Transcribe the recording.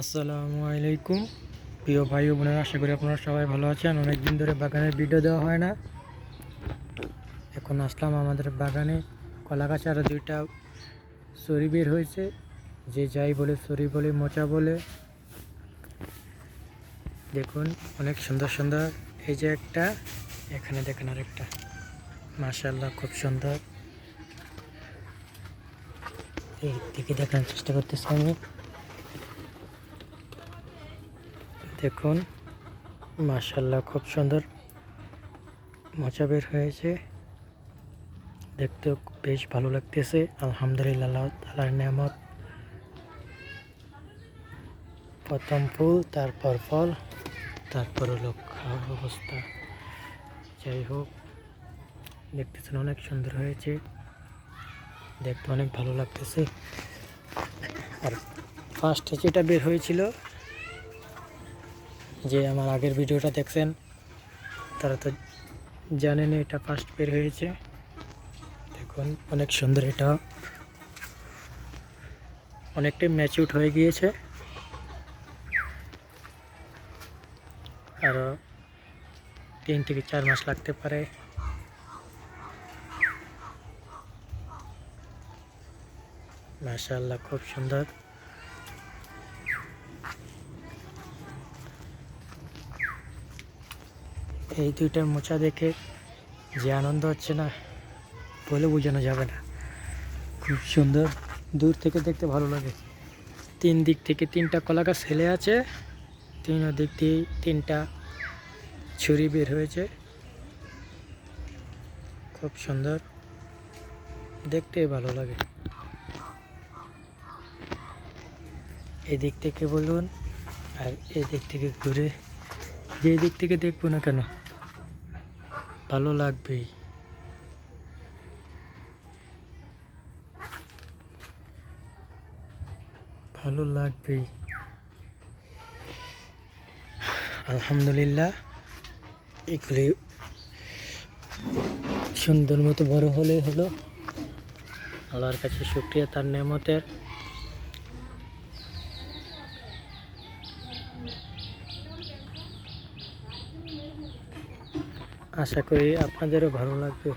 আসসালামু আলাইকুম। প্রিয় ভাই ও বোনেরা, আশা করি আপনারা সবাই ভালো আছেন। অনেক দিন ধরে বাগানের ভিডিও দেওয়া হয় না। এখন আসলাম আমাদের বাগানে। কলা গাছ আর দুইটা সরি বের হয়েছে। যে যাই বলে সরি বলে, মোচা বলে। দেখুন, অনেক সুন্দর সুন্দর। এই যে একটা, এখানে দেখেন আরেকটা। মাশাল্লাহ খুব সুন্দর। এই দিকে দেখানোর চেষ্টা করতেছি আমি। দেখুন মাশাল্লাহ খুব সুন্দর মোচা বের হয়েছে। দেখতেও বেশ ভালো লাগতেছে। আলহামদুলিল্লাহ তালার নিয়ামত। প্রথম ফুল, তারপর ফল, তারপর হলো খাওয়ার অবস্থা যাই হোক, দেখতেছেন অনেক সুন্দর হয়েছে। দেখতে অনেক ভালো লাগতেছে। আর ফার্স্টে যেটা বের হয়েছিল যে আমার আগের ভিডিওটা দেখছেন, তারা তো জানেন এটা ফার্স্ট বের হয়েছে। দেখুন, অনেক সুন্দর এটা। অনেকটাই ম্যাচিউড হয়ে গিয়েছে। আরও তিন থেকে চার মাস লাগতে পারে। মাশাআল্লাহ, খুব সুন্দর। এই দুইটা মোচা দেখে যে আনন্দ হচ্ছে না বলে বোঝানো যাবে না। খুব সুন্দর। দূর থেকে দেখতে ভালো লাগে। তিন দিক থেকে তিনটা কলা গাছ আছে। তিন দিক দিয়ে তিনটা ছুরি বের হয়েছে। খুব সুন্দর। দেখতে ভালো লাগে। এদিক থেকে বলুন আর এদিক থেকে ঘুরে। যে দিক থেকে দেখব না কেন? ভালো লাগবেই ভালো লাগবেই আলহামদুলিল্লাহ, এগুলি সুন্দর মতো বড় হলে হলো। আল্লাহর কাছে শুক্রিয়া, তার নেমতের আশা করি আপনাদেরও ভালো লাগবে।